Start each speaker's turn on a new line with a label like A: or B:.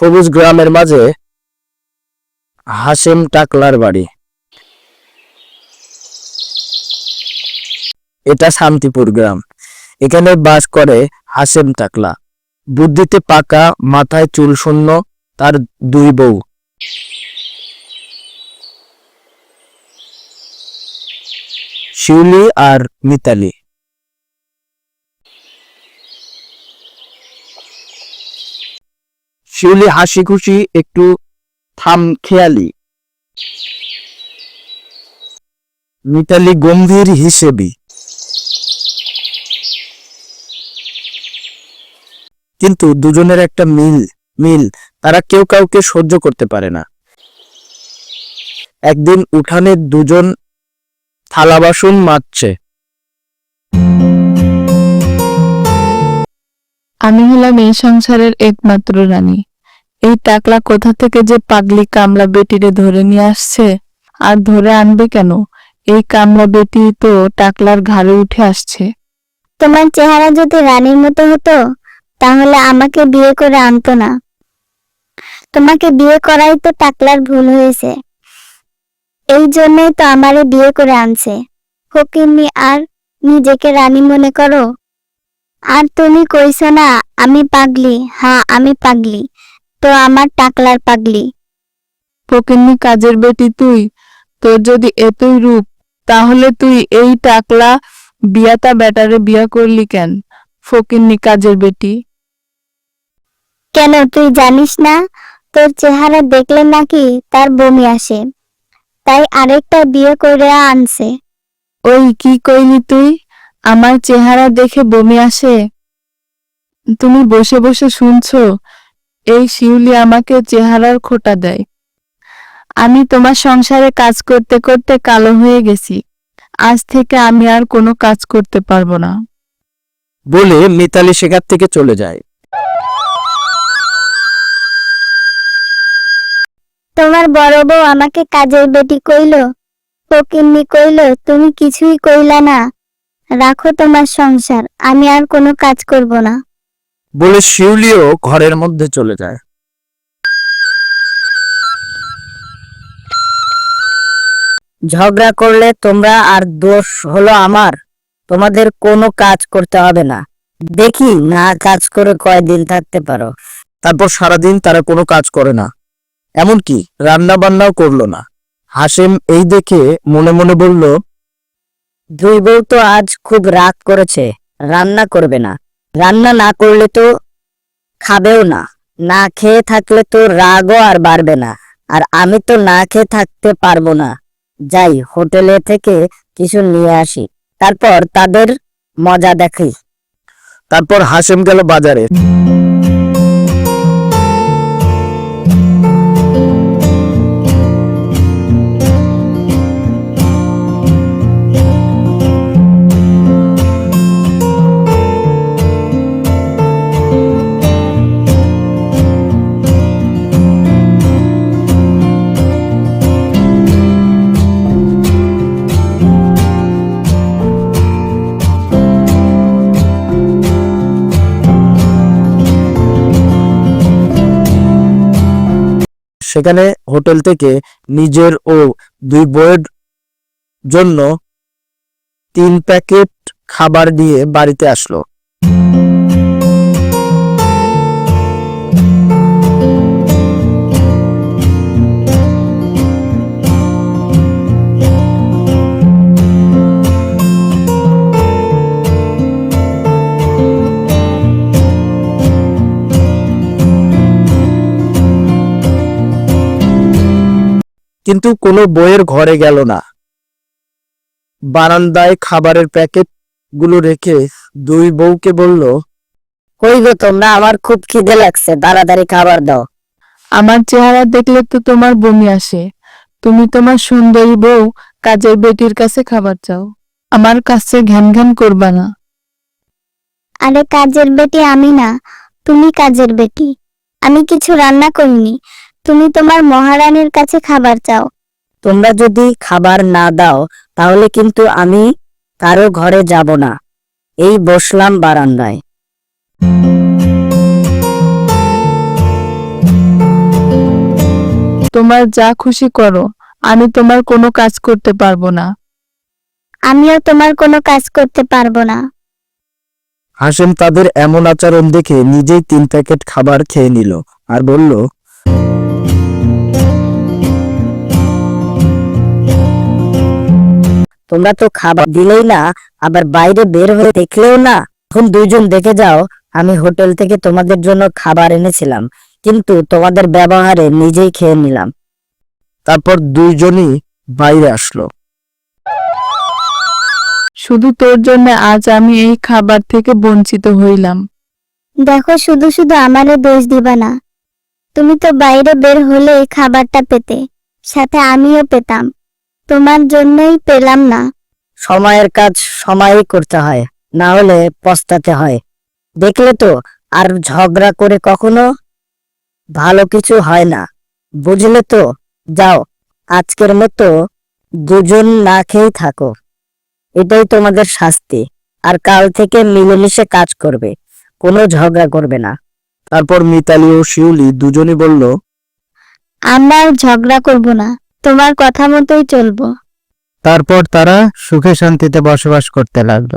A: সবুজ গ্রামের মাঝে হাসেম টাকলার বাড়ি। এটা শান্তিপুর গ্রাম। এখানে বাস করে হাসেম টাকলা। বুদ্ধিতে পাকা, মাথায় চুল শূন্য, তার দুই বউ। শিউলি আর মিতালি। শিউলি হাসি খুশি, একটু থাম খেয়ালি। মিতালি গম্ভীর হিসেবি। কিন্তু দুজনের একটা মিল মিল, তারা কেউ কাউকে সহ্য করতে পারে না। একদিন উঠানে দুজন থালা বাসন মাজছে।
B: আমি হলাম এই সংসারের একমাত্র রানী। এই টাকলা কোথা থেকে যে পাগলি কামলা বেটিরে ধরে নিয়ে আসছে? আর ধরে আনবে কেন? এই কামলা বেটি তো টাকলার ঘাড়ে উঠে আসছে।
C: তোমার চেহারা যদি রানীর মতো হতো, তাহলে আমাকে বিয়ে করে আনতো না। তোমাকে বিয়ে করাই তো টাকলার ভুল হয়েছে। এই জন্যই তো আমারে বিয়ে করে আনছে। ফকিন্নি, আর নিজেকে রানী মনে করো? আর তুমি কইছো না, আমি পাগলি। হ্যাঁ আমি পাগলি। তো আমার টাকলার পাগলি।
B: ফকিন্নি কাজের বেটি তুই। তোর যদি এতই রূপ তাহলে তুই এই টাকলা বিয়াতা বেটারে বিয়া করলি কেন ফকিন্নি কাজের বেটি?
C: কেন তুই জানিস না? তোর চেহারা দেখলে নাকি তার বমি আসে। তাই আরেকটা বিয়ে করে আনছে।
B: ওই কি কইলি তুই? আমার চেহারা দেখে বমি আসে? তুমি বসে বসে শুনছো এই শিউলি আমাকে চেহারার খোটা দেয়। আমি তোমার সংসারে কাজ করতে করতে কালো হয়ে গেছি। আজ থেকে আমি আর কোনো কাজ করতে পারব না।
A: বলে মিতালি সেখান থেকে চলে যায়।
C: তোমার বড় বউ আমাকে কাজের বেটি কইলো ফকিন্নি কইলো তুমি কিছুই কইলা না। রাখো তোমার সংসার আমি আর কোনো কাজ করব না।
A: বলে শিউলিও ঘরের মধ্যে চলে যায়।
D: ঝগড়া করলে তোমরা আর দোষ হলো আমার। তোমাদের কোনো কাজ করতে হবে না। দেখি না কাজ করে কয়দিন থাকতে পারো।
A: তারপর সারাদিন তারা কোনো কাজ করে না। এমনকি রান্না বান্নাও করল না। হাসেম এই দেখে মনে মনে বলল
D: দুই বউ তো আজ খুব রাগ করেছে রান্না করবে না। রান্না না করলে তো খাবেও না। না খেয়ে থাকলে তো রাগও আর বাড়বে না। আর আমি তো না খেয়ে থাকতে পারব না। যাই, হোটেলে থেকে কিছু নিয়ে আসি। তারপর তাদের মজা দেখি।
A: তারপর হাসিম গেল বাজারে। সেখানে হোটেল থেকে নিজের ও দুই বইয়ের জন্য তিন প্যাকেট খাবার নিয়ে বাড়িতে আসলো। কিন্তু কোনো বইয়ের ঘরে গেল না। বারান্দায় খাবারের প্যাকেটগুলো রেখে দুই বউকে বলল
D: কই গো তোমরা? আমার খুব খিদে লাগছে। তাড়াতাড়ি খাবার দাও।
B: আমার চেহারা দেখলে তো তোমার বমি আসে। তুমি তোমার সুন্দরী বউ কাজের বেটির কাছে খাবার চাও। আমার কাছে ঘ্যান ঘ্যান করবা না।
C: আরে কাজের বেটি আমি না। তুমি কাজের বেটি। আমি কিছু রান্না করিনি। তুমি তোমার মহারানীর কাছে খাবার চাও।
D: তোমরা যদি খাবার না দাও তাহলে কিন্তু আমি কারও ঘরে যাব না। এই বসলাম বারান্দায়।
B: তোমার যা খুশি করো আমি তোমার কোনো কাজ করতে পারব না।
C: আমিও তোমার কোনো কাজ করতে পারব না।
A: হাসেম তাদের এমন আচরণ দেখে নিজেই তিন প্যাকেট খাবার খেয়ে নিল আর বলল
D: তোমরা তো খাবার দিলেই না আবার বাইরে বের হয়ে দেখলেও না। এখন দুইজন দেখে যাও আমি হোটেল থেকে তোমাদের জন্য খাবার এনেছিলাম কিন্তু তোমাদের ব্যবহারে নিজেই খেয়ে নিলাম।
A: তারপর দুইজনই বাইরে আসলো।
B: শুধু তোর জন্য আজ আমি এই খাবার থেকে বঞ্চিত হইলাম।
C: দেখো শুধু শুধু আমারও দোষ দিবা না। তুমি তো বাইরে বের হলে এই খাবারটা পেতে সাথে আমিও পেতাম। তোমার জন্যই পেলাম না।
D: সময়ের কাজ সময়ই করতে হয় না হলে পস্তাতে হয়। দেখলে তো আর ঝগড়া করে কখনো? ভালো কিছু হয় না। বুঝলে তো? যাও আজকের মতো দুজন না খেয়েই থাকো। এটাই তোমাদের শাস্তি আর কাল থেকে মিলেমিশে কাজ করবে কোনো ঝগড়া করবে না।
A: তারপর মিতালি ও শিউলি দুজনই বলল
C: আমরা আর ঝগড়া করব না। তোমার কথা মতোই চলবো।
A: তারপর তারা সুখে শান্তিতে বসবাস করতে লাগল।